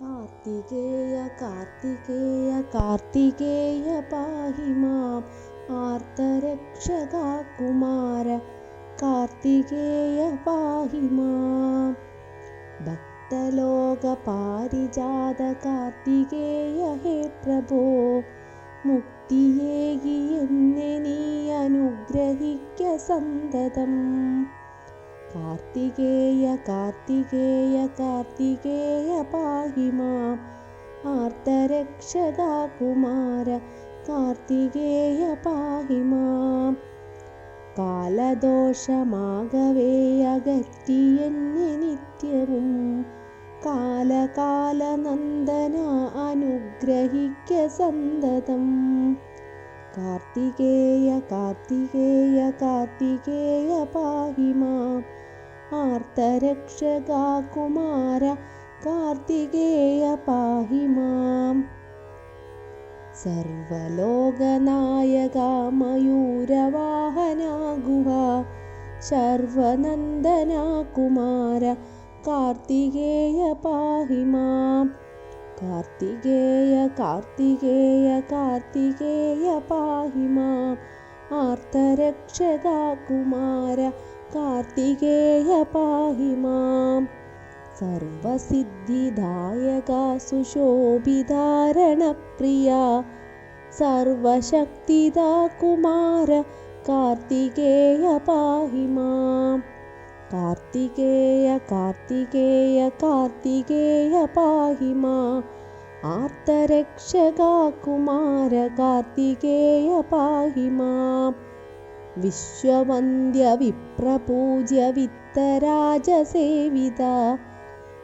കാർത്തികേയ കാർത്തികേയ കാർത്തികേയ പാഹിമാം ആർത്തരക്ഷകാ കുമാര കാർത്തികേയ പാഹിമാം ഭക്തലോക പാരിജാത കാർത്തികേയ ഹേ പ്രഭോ. മുക്തിയേകി എന്നെ നീ അനുഗ്രഹിക്ക സന്തതം. കാർത്തികേയ കാർത്തികേയ കാർത്തികേയ പാഹിമാം. ആർത്തരക്ഷകാ കുമാര കാർത്തികേയ പാഹിമാം. മാം കാലദോഷമാകവേ അകറ്റി എന്നെ നിത്യവും. കാലകാലനന്ദന അനുഗ്രഹിക്ക സന്തതം. കാർത്തികേയ കാർത്തികേയ കാർത്തികേയ പാഹി आर्तरक्षकाकुमार कार्तिकेय पाहि माम्। सर्वलोकनायका मयूरवाहना गुहा शर्वनन्दना कुमार कार्तिकेय पाहि मां कार्तिकेय कार्तिकेय कार्तिकेय पाहि माम्। आर्तरक्षका कुमार കാർത്തികേയ പാഹി മാം. സർവസിദ്ധിദായക സുശോഭിധാരണപ്രിയ സർവശക്തിദാ കുമാര കാർത്തികേയ പാഹി മാം. കാർത്തികേയ കാർത്തികേയ കാർത്തികേയ പാഹി മാം. ആർത്തരക്ഷകാ കുമാര കാർത്തികേയ പാഹി विश्ववन्द्यविप्रपूज्य वित्तराजसेविता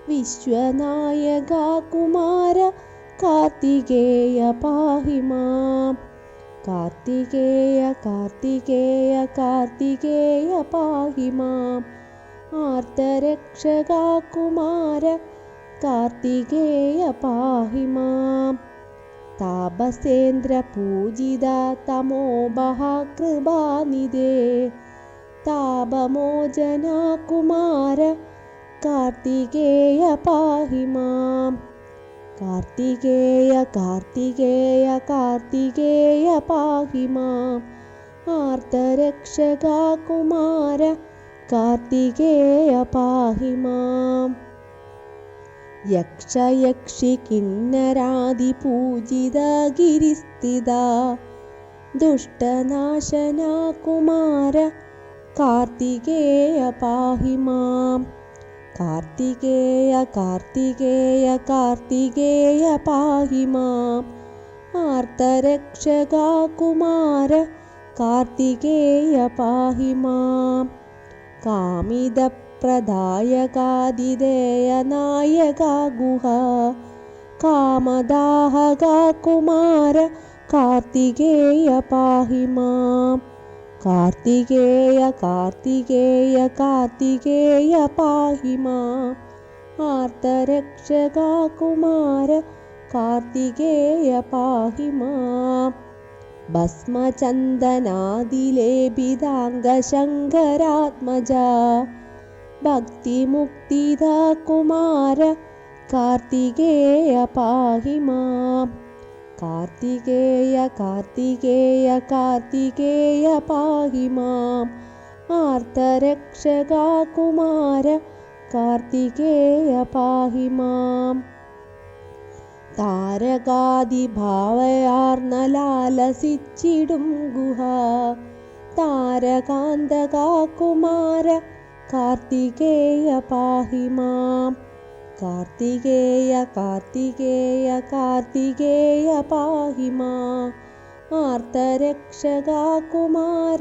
विश्वनायका कुमार कार्तिकेय पाहि मां कार्तिकेय कार्तिकेय कार्तिकेय पाहि माम् आर्तरक्षका कुमार कार्तिकेय पाहि पाहिमा പാഹി മാം താപസേന്ദ്ര പൂജിത തമോ കൃപാനിധേ. താപമോചന കുമാര കാർത്തികേയ പാഹി മാം. കാർത്തികേയ കാർത്തികേയ കാർത്തികേയ പാഹി മാം. ആർത്തരക്ഷകാ യക്ഷയക്ഷി കിന്നരാദി പൂജിത ഗിരിസ്ഥിത ദുഷ്ടനാശന കുമാര കാർത്തികേയ പാഹി മാം. കാർത്തികേയ കാർത്തികേയ കാർത്തികേയ പാഹി മാം. ആർത്തരക്ഷകാ കുമാര കാർത്തികേയ പാഹി മാം. കാമിതപ്രദായകാതിദേയനായക ഗുഹ കാമദാഹക കുമാര കാർത്തികേയ പാഹി മാം. കാർത്തികേയ കാർത്തികേയ കാർത്തികേയ പാഹി മാം. ആർത്തരക്ഷകാ കുമാര കാർത്തികേയ പാഹി മാം. ഭസ്മചന്ദനാദിലേപിതാംഗശങ്കരാത്മജ ഭക്തിമുക്തിദാ കുമാര കാർത്തികേയ പാഹി മാം കാർത്തികേയ കാർത്തികേയ കാർത്തികേയ പാഹി മാം ആർത്തരക്ഷകാ കുമാര കാർത്തികേയ പാഹി മാം താരകാതിഭാവയാർന്ന ലാലസിച്ചിടും ഗുഹ. താരകാന്തകാ കുമാര कार्तिकेय पाहि मां कार्तिकेय कार्तिकेय कार्तिकेय पाहि पाहिमा आर्तरक्षगा कुमार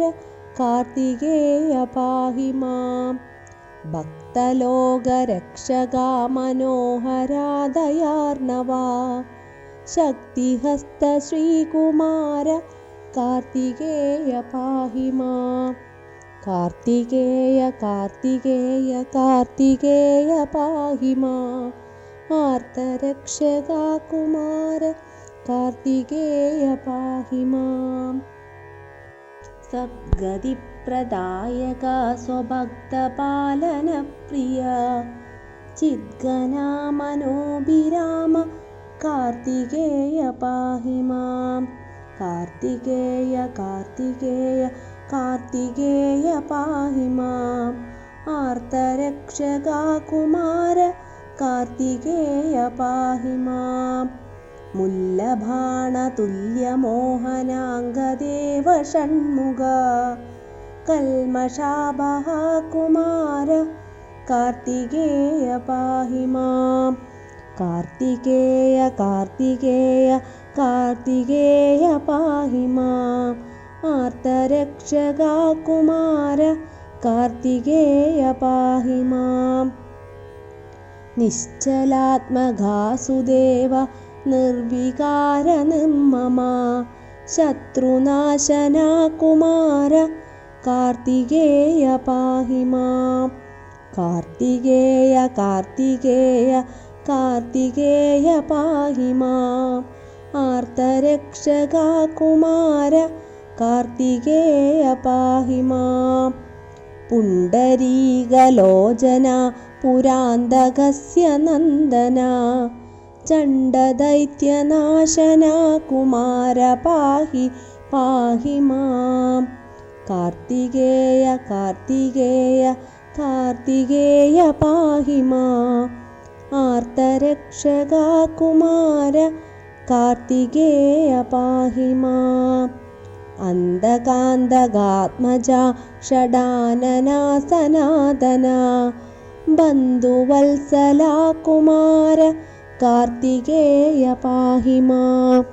कार्तिकेय पाहि मा भक्तलोक रक्षगा शक्तिहस्त श्रीकुमार कार्तिकेय पाहि पाहिमा കാർത്തികേയ കാർത്തികേയ കാർത്തികേയ പാഹിമാ. ആർത്തരക്ഷതാ കുമാര കാർത്തികേയ പാഹി മാം സദ്ഗതിപ്രദായക സ്വഭക്തപാലനപ്രിയ. ചിദ്ഗനാമനോഭിരാമ കാർത്തികേയ പാഹിമാം. കാർത്തികേയ കാർത്തികേയ കാർത്തികേയ പാഹി മാം ആർത്തരക്ഷകാ കുമാര കാർത്തികേയ പാഹി മുല്ലഭാണതുല്യമോഹനാംഗദേവ ഷൺമുഖ കൽമഷാഭഹ കുമാര കാർത്തികേയ പാഹി കാർത്തികേയ കാർത്തികേയ കാർത്തികേയ പാഹി ആർത്തരക്ഷകാ കുമാര കാർത്തികേയ പാഹി മാം. നിശ്ചലാത്മകാസുദേവ നിർവികാര നിർമ്മമാ. ശത്രുനാശനാ കുമാര കാർത്തികേയ പാഹി മാം. കാർത്തികേയ കാർത്തികേയ കാർത്തികേയ പാഹി മാം. ആർത്തരക്ഷകാ കുമാര കാർത്തികേയ പാഹിമാ പുണ്ടരീകലോചന പുരാന്തകസ്യ നന്ദന ചണ്ഡദൈത്യനാശന കുമാര പാഹി പാഹി മാം കാർത്തികേയ കാർത്തികേയ കാർത്തികേയ പാഹി മാം ആർത്തരക്ഷകാ കുമാര കാർത്തികേയ പാഹി മാം അന്ധകാന്തകാത്മജ ഷഡാനന സനാതന ബന്ധുവത്സലാ കുമാര കാർത്തികേയ പാഹിമാ.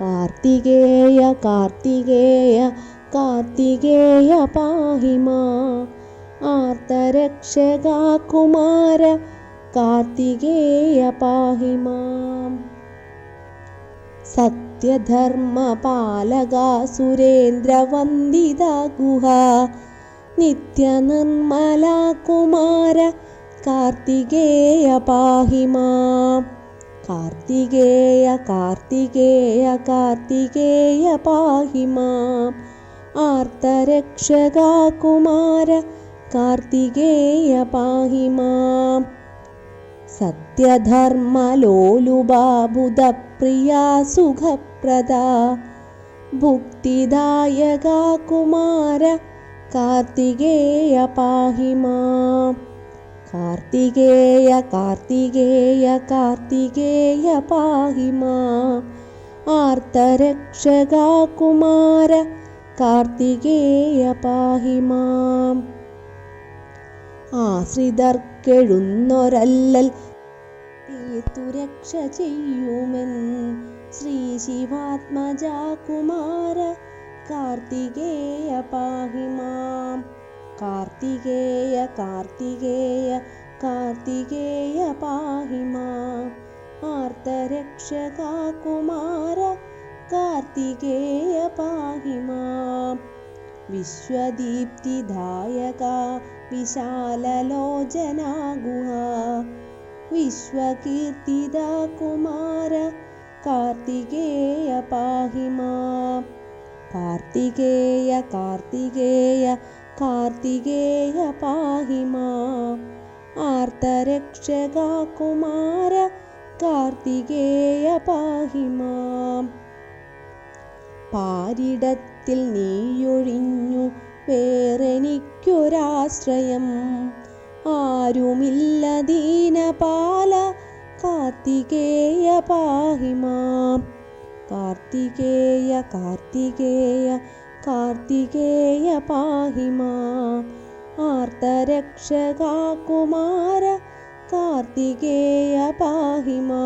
കാർത്തികേയ കാർത്തികേയ കാർത്തികേയ പാഹിമാ. ആർത്തരക്ഷകാ കുമാര കാർത്തികേയ പാഹി മാം സത്യധർമ്മപാലക സുരേന്ദ്രവന്ദിത ഗുഹ നിത്യനിർമ്മല കുമാര കാർത്തികേയ പാഹിമാ. കാർത്തികേയ കാർത്തികേയ കാർത്തികേയ പാഹി മാം ആർത്തരക്ഷകാ കുമാര കാർത്തികേയ പാഹി മാം സത്യധർമ്മലോലുബാബുധപ്രിയാ സുഖപ്രദാ. ഭുക്തിദായക കുമാര കാർത്തികേയ പാഹി മാം കാർത്തികേയ കാർത്തികേയ കാർത്തികേയ പാഹി മാം ആർത്തരക്ഷകാ കുമാര കാർത്തികേയ പാഹി മാം ആശ്രിതർക്കെഴുന്നൊരല്ലൽ തീർത്തുരക്ഷ ചെയ്യുമെൻ ശ്രീ ശിവാത്മജ കുമാര കാർത്തികേയ പാഹിമാം. കാർത്തികേയ കാർത്തികേയ കാർത്തികേയ പാഹിമാം. ആർത്തരക്ഷകാ കുമാര കാർത്തികേയ പാഹിമാം. വിശ്വദീപ്തിദായക വിശാലലോചനാ ഗുഹ വിശ്വകീർത്തിദ കുമാര കാർത്തികേയ പാഹിമാ. കാർത്തികേയ കാർത്തികേയ കാർത്തികേയ പാഹി മാം ആർത്തരക്ഷകാ കുമാര കാർത്തികേയ പാഹി മാം പാരിടത്തിൽ നീയൊഴിഞ്ഞു വേറെനിക്കൊരാശ്രയം. ആരുമില്ല ദീനപാല കാർത്തികേയ പാഹിമാ. കാർത്തികേയ കാർത്തികേയ കാർത്തികേയ പാഹിമാ. ആർത്തരക്ഷകാകുമാര ആർത്തരക്ഷകാ കുമാര കാർത്തികേയ പാഹിമാ.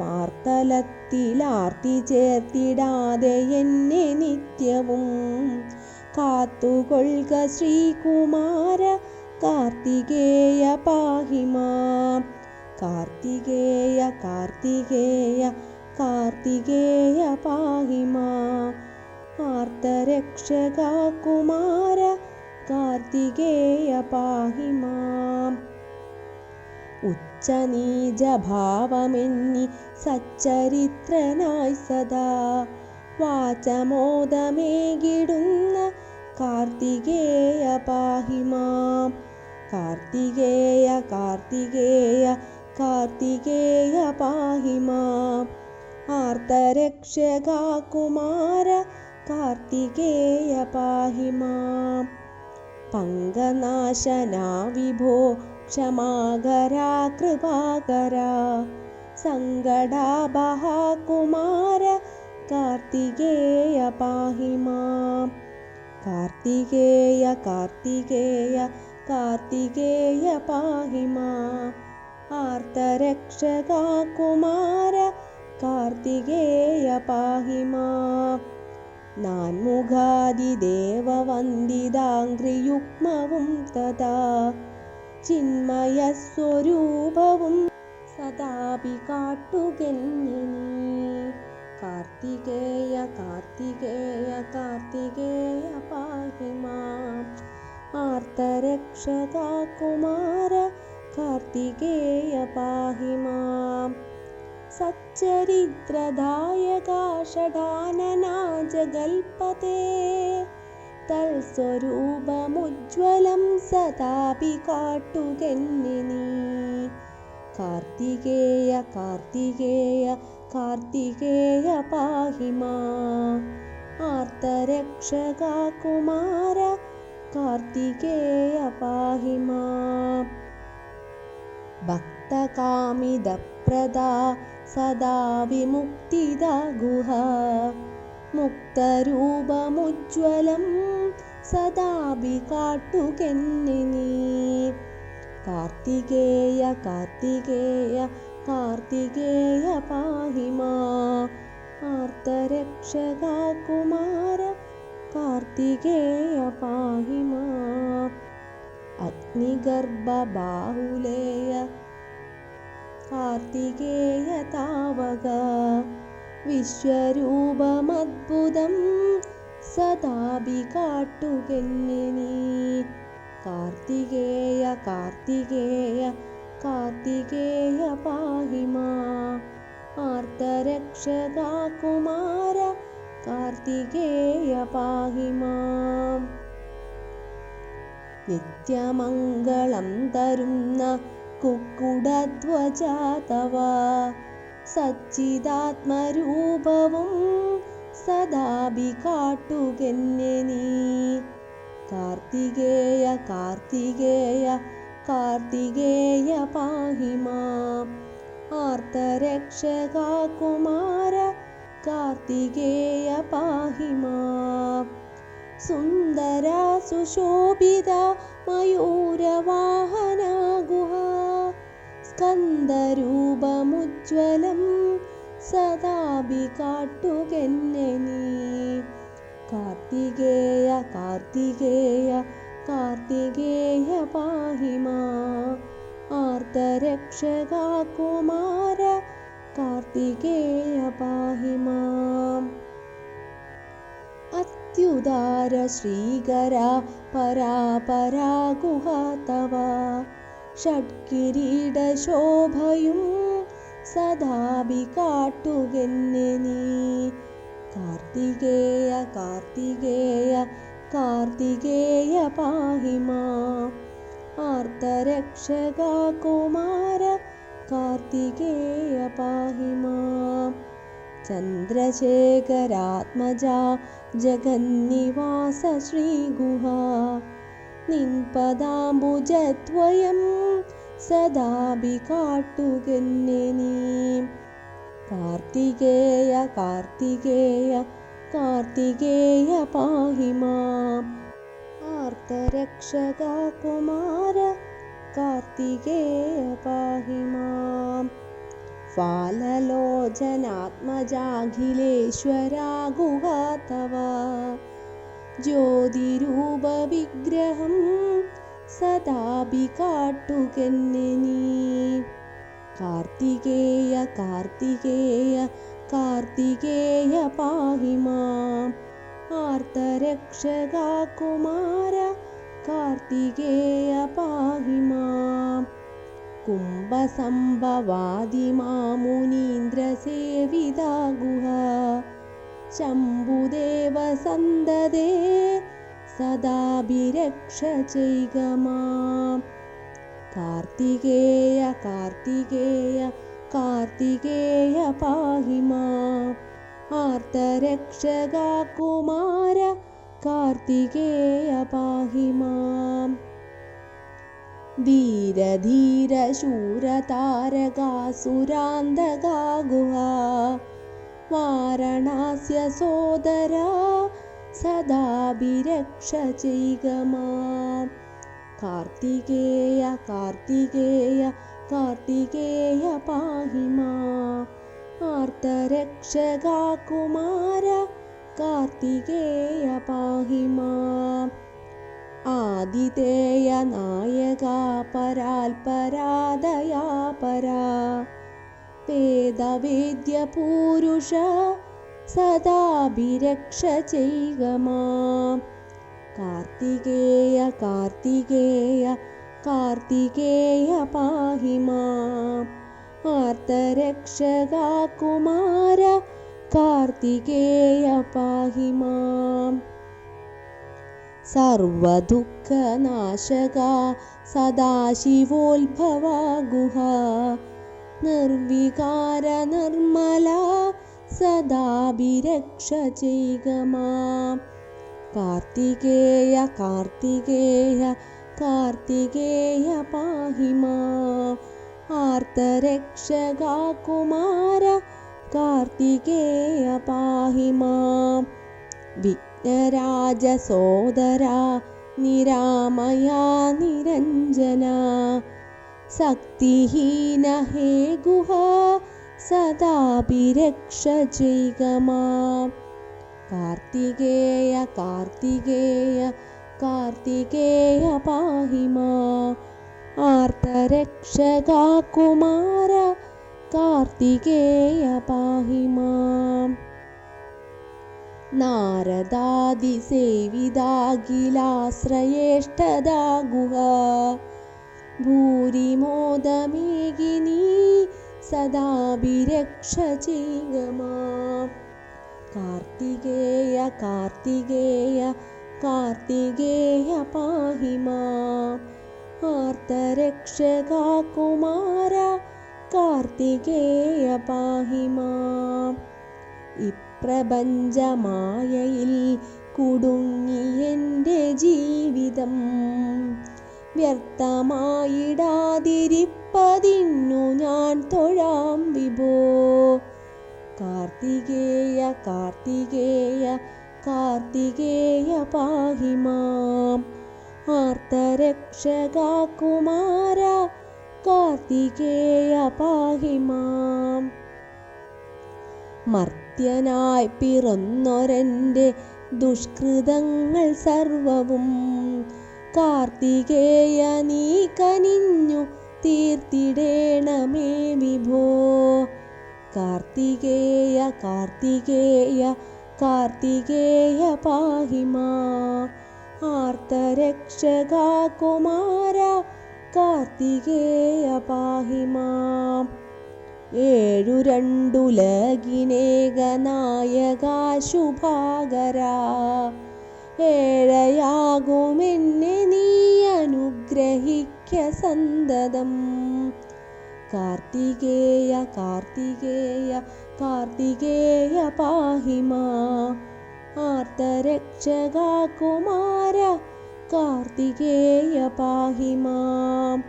പാർത്തലത്തിലാർത്തി ചേർത്തിടാതെ എന്നെ നിത്യവും കാത്തുകൊള്ളുക ശ്രീകുമാര കാർത്തികേയ പാഹിമാ. കാർത്തികേയ കാർത്തികേയ കാർത്തികേയ പാഹിമാ. ആർത്തരക്ഷക കുമാര കാർത്തികേയ പാഹി ഉച്ചനീജഭാവമെന്നി സച്ചരിത്രനായി സദാ. വാചമോദമേകിടുന്ന കാർത്തികേയ പാഹി മാം कार्तिकेय कार्तिकेय कार्तिकेय पाहि माम् आर्तरक्षका कुमार कार्तिकेय पाहि माम् पङ्गनाशना विभो क्षमाकरा कृपाकरा सङ्गडाबहा कुमार कार्तिकेय पाहि माम् കാർത്തികേയ കാർത്തികേയ കാർത്തികേയ പാഹിമാ. ആർത്തരക്ഷകാ കുമാര കാർത്തികേയ പാഹിമാ. നാൻ നാൻമുഖാദിദേവവന്ദിതാംഗ്രിയുഗ്മവും തഥാ ചിന്മയസ്വരൂപവും സദാപി കാട്ടുകെന്നിനീ. कार्तिकेय कार्तिकेय कार्तिकेय पाहि माम् आर्तरक्षता कुमार कार्तिकेय पाहिमा सच्चरिद्र सच्चरित्रदायका षडानना जगल्पते। तत्स्वरूपमुज्ज्वलं सदापि काटुगन्निनी कार्तिकेय कार्तिकेय കാർത്തികേയ പാഹിമാ. ആർത്തരക്ഷക കുമാര കാർത്തികേയ പാഹിമാ. ഭക്തകാമിത ഭക്തകാമിതപ്രദാ സദാ വിമുക്തിദ ഗുഹ. മുക്തരൂപമുജ്വലം സദാപി കാട്ടുകെന്നിനി കാർത്തികേയ കാർത്തികേയ കാർത്തികേയ പാഹിമാ ആർത്തരക്ഷക കുമാര കാർത്തികേയ പാഹിമാ അഗ്നിഗർഭബാഹുലേയ കാർത്തികേയ താവക വിശ്വരൂപമദ്ഭുതം സദാപി കാട്ടുകെന്നിനി കാർത്തികേയ കാർത്തികേയ കാർത്തികേയ പാഹി മാ ആർത്തരക്ഷകാ കുമാര കാർത്തികേയ പാഹി മാം നിത്യമംഗളം തരുന്ന കുക്കുടധ്വജാതവ. സച്ചിദാത്മരൂപവും സദാപി കാട്ടുകെന്നിനി കാർത്തികേയ കാർത്തികേയ കാർത്തികേയ പാഹിമാ മാം കുമാര കാർത്തികേയ പാഹിമാ. സുന്ദര സുശോഭിത മയൂരവാഹന ഗുഹ സ്കന്ദരൂപമുജ്വലം സദാപി കാർത്തികേയ കാർത്തികേയ കാർത്തികേയ कार्तिकेय पाहि मा। पाहिमा आर्तरक्षकाकुमार कार्तिकेय पाहि पाहिमा अत्युदार श्रीगर परापरागुहातवारीडशोभयं सदा कार्तिकेय कार्तिकेय कार्तिकेय पाहि मा पाहिमा आर्तरक्षगाकुमार कार्तिकेय पाहि मा चन्द्रशेखरात्मजा जगन्निवास श्रीगुहा निम्पदाम्बुजद्वयं सदा भि काटुगन्निं कार्तिकेय कार्तिकेय കാർത്തികേയ പാഹിമാം ആർത്തരക്ഷക കുമാര കാർത്തികേയ പാഹിമാം ഫാലലോചനാത്മജാഖിലേശ്വരാകുക തവ. ജ്യോതിരൂപവിഗ്രഹം സദാപി കാട്ടുകെന്നെ നീ. കാർത്തികേയ കാർത്തികേയ कार्तिकेय पाहि माम्। आर्तरक्षगा कुमार कार्तिकेय पाहिमा कुम्भसंभवादि मा गुहा। शम्भुदेव सन्ददे सदाभिरक्ष जैगमा कार्तिकेय कार्तिकेय कार्तिकेय पाहि मा आर्तरक्षगा कुमार कार्तिकेय पाहि माम् वीरधीरशूरतारगासुरान्धगा गुहा वारणास्य सोदरा सदाभिरक्ष चैगमा कार्तिकेय कार्तिकेय कार्तिकेय पाहि मा। आर्तरक्षगा कुमार कार्तिकेय पाहि मा। आदितेय नायका पराल्परादया परा। वेदवेद्यपूरुष सदाभिरक्ष चैगमा कार्तिकेय कार्तिकेय കാർത്തികേയ പാഹി മാം കാർത്തികേയ പാഹി സർവദുഃഖനാശക സദാശിവോത്ഭവ ഗുഹ. നിർവികാര നിർമ്മല സദാഭിരക്ഷ ചെയ്യുക മാം കാർത്തികേയ കാർത്തികേയ कार्तिकेय पाहि आर्तरक्षगा कुमार कार्तिकेय पाहिमा विघ्नराजसोदरा निरामया निरञ्जना शक्तिहीन हे गुहा सदाभिरक्ष जैगमा कार्तिकेय कार्तिकेय कार्तिकेय पाहि मा। आर्तरक्षका कुमार कार्तिकेय पाहि माम् सेविदा गिलाश्रयेष्टदा गुहा। भूरिमोदमेगिनी सदाभिरक्ष चिङ्गमा। कार्तिकेय कार्तिकेय കാർത്തികേയ പാഹിമാ ആർത്തരക്ഷകാ കുമാര കാർത്തികേയ പാഹിമാ ഇപ്രപഞ്ചമായയിൽ കുടുങ്ങിയെന്റെ ജീവിതം. വ്യർത്ഥമായിടാതിരിപ്പതിന്നു ഞാൻ തൊഴാം വിഭോ. കാർത്തികേയ കാർത്തികേയ കാർത്തികേയ പാഹി മാം ആർത്തരക്ഷക കുമാര കാർത്തികേയ പാഹി മാം മർത്യനായി പിറന്നൊരന്റെ ദുഷ്കൃതങ്ങൾ സർവവും കാർത്തികേയ നീ കനിഞ്ഞു തീർത്തിടേണമേ വിഭോ. കാർത്തികേയ കാർത്തികേയ കാർത്തികേയ പാഹിമാ ആർത്തരക്ഷക കുമാര കാർത്തികേയ പാഹിമാ. ഏഴു രണ്ടുലകിനേക നായക ശുഭാകരാ ഏഴയാകുമെന്നെ നീ അനുഗ്രഹിക്ക സന്തതം കാർത്തികേയ കാർത്തികേയ കാർത്തികേയ പാഹിമാ ആർത്തരക്ഷകാ കുമാര കാർത്തികേയ പാഹിമാ.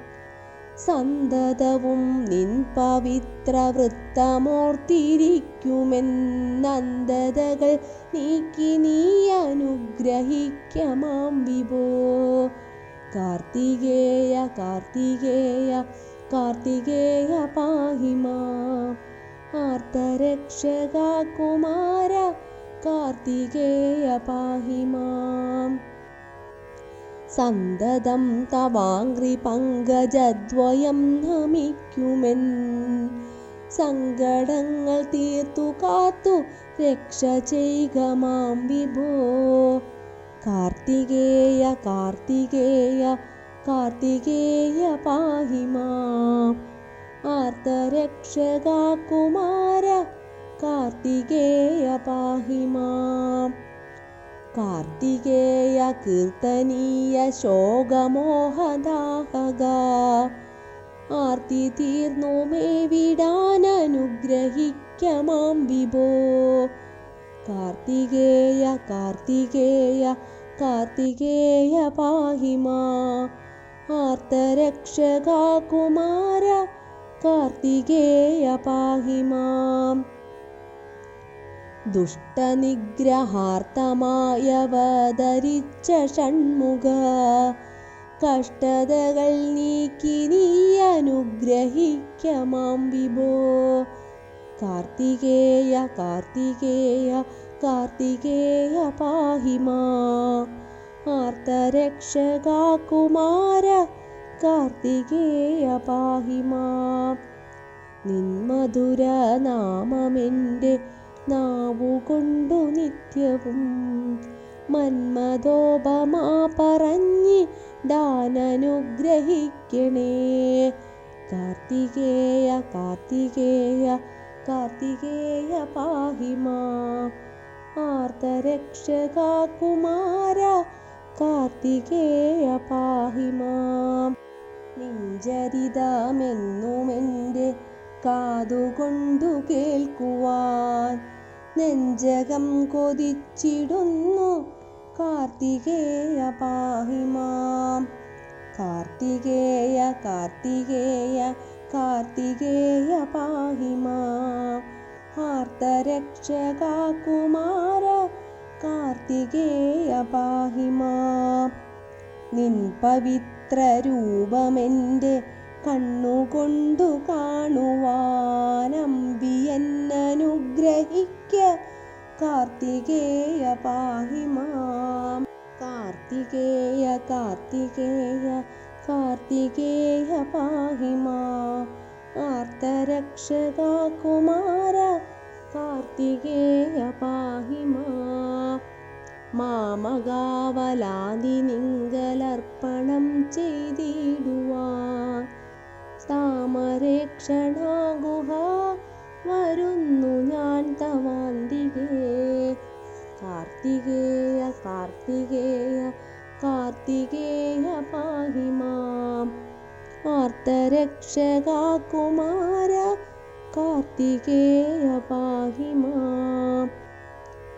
സന്തതവും നിൻ പവിത്ര വൃത്തമോർത്തിരിക്കുമെന്നന്തതകൾ നീക്കി നീ അനുഗ്രഹിക്കമാം വിഭോ. കാർത്തികേയ കാർത്തികേയ കാർത്തികേയ പാഹി മാം ആർത്തരക്ഷക കുമാര കാർത്തികേയ പാഹി മാം. സന്തതം തവാങ്ക്രി പങ്കജദ്വയം നമിക്കുമെൻ. സങ്കടങ്ങൾ തീർത്തു കാത്തു രക്ഷ ചെയ്യുക മാം വിഭോ. കാർത്തികേയ കാർത്തികേയ കാർത്തികേയ പാഹി മാം. ആർത്തരക്ഷക കുമാര കാർത്തികേയ പാഹിമാം കാർത്തികേയ കീർത്തനീയ ശോകമോഹദാഹക. ആർത്തി തീർന്നു മേ മേവിടാനനുഗ്രഹിക്കമാം വിഭോ. കാർത്തികേയ കാർത്തികേയ കാർത്തികേയ പാഹിമാ ആർത്തരക്ഷക കുമാര കാർത്തികേയ പാഹിമാം ദുഷ്ടനിഗ്രഹാർത്ഥമായവതരിച്ച ഷൺമുഖ കഷ്ടതകൾ നീക്കി നീ അനുഗ്രഹിക്കമാം വിഭോ. കാർത്തികേയ കാർത്തികേയ കാർത്തികേയ പാഹിമാ ആർത്തരക്ഷക കുമാര കാർത്തികേയ പാഹിമാ നിന്മധുര നാമമെന്റെ നാവുകൊണ്ടു നിത്യവും. മന്മദോപമാ പറഞ്ഞി ദാനനുഗ്രഹിക്കണേ. കാർത്തികേയ കാർത്തികേയ കാർത്തികേയ പാഹിമാ ആർത്തരക്ഷക കാർത്തികേയ പാഹിമാം നിഞ്ചരിതമെന്നുമെന്റെ കാതുകൊണ്ടു കേൾക്കുവാൻ നെഞ്ചകം കൊതിച്ചിടുന്നു കാർത്തികേയ പാഹിമാം. കാർത്തികേയ കാർത്തികേയ കാർത്തികേയ പാഹിമാം. ആർത്തരക്ഷക കാർത്തികേയ പാഹിമാം. നിൻ പവിത്ര രൂപമെന്റെ കണ്ണുകൊണ്ടു കാണുവാനമ്പിയെന്നനുഗ്രഹിക്ക കാർത്തികേയ പാഹിമാം കാർത്തികേയ കാർത്തികേയ കാർത്തികേയ പാഹിമാ ആർത്തരക്ഷക കുമാര കാർത്തികേയ പാഹിമാ മാമകാവലാതി നിങ്കലർപ്പണം ചെയ്തിടുവാൻ താമരേക്ഷണാഗുഹ വരുന്നു ഞാൻ തവാന്തികേ. കാർത്തികേയ കാർത്തികേയ കാർത്തികേയ പാഹിമാം. ആർത്തരക്ഷകാകുമാര കാർത്തികേയ പാഹിമാം.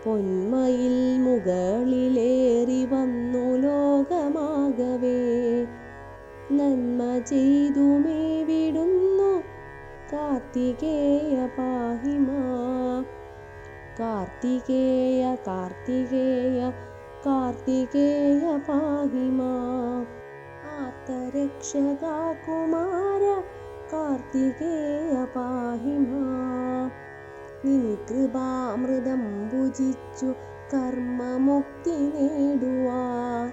പൊന്മയിൽ മുകളിലേറി വന്നു ലോകമാകവേ. നന്മ ചെയ്തു വിടുന്നു കാർത്തികേയ പാഹിമാ. കാർത്തികേയ കാർത്തികേയ കാർത്തികേയ പാഹിമാ. ആർത്തരക്ഷക കുമാര കാർത്തികേയ പാഹിമാ. നിൻ ഭുജിച്ചു കർമ്മമുക്തി നേടുവാൻ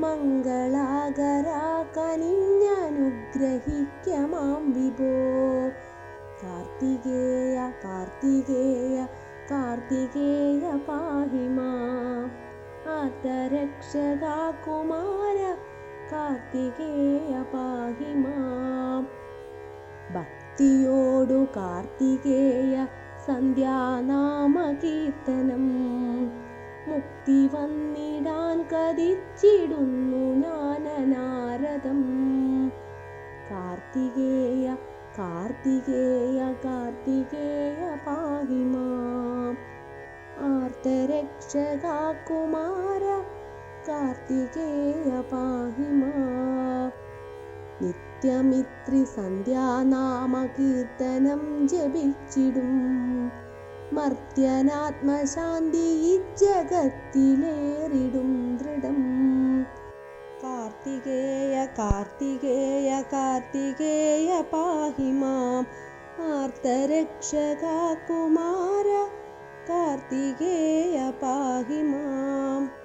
മംഗളാകരാ കനിഞ്ഞനുഗ്രഹിക്കമാം വിഭോ. കാർത്തികേയ കാർത്തികേയ കാർത്തികേയ പാഹിമാ. ആർത്തരക്ഷകാ കുമാര കാർത്തികേയ പാഹിമാ. ഭക്തിയോടു കാർത്തികേയ സന്ധ്യാനാമ കീർത്തനം മുക്തി വന്നിടാൻ കതിച്ചിടുന്നു ജ്ഞാനനാരദം. കാർത്തികേയ കാർത്തികേയ കാർത്തികേയ പാഹിമാം. ആർത്തരക്ഷക കുമാര കാർത്തികേയ പാഹിമാം. നിത്യമിത്രി സന്ധ്യാനാമകീർത്തനം ജപിച്ചിടും. മർത്യനാത്മശാന്തി ജഗത്തിലേറിടും ദൃഢം. കാർത്തികേയ കാർത്തികേയ കാർത്തികേയ പാഹിമാം. ആർത്തരക്ഷക കുമാര കാർത്തികേയ പാഹിമാം.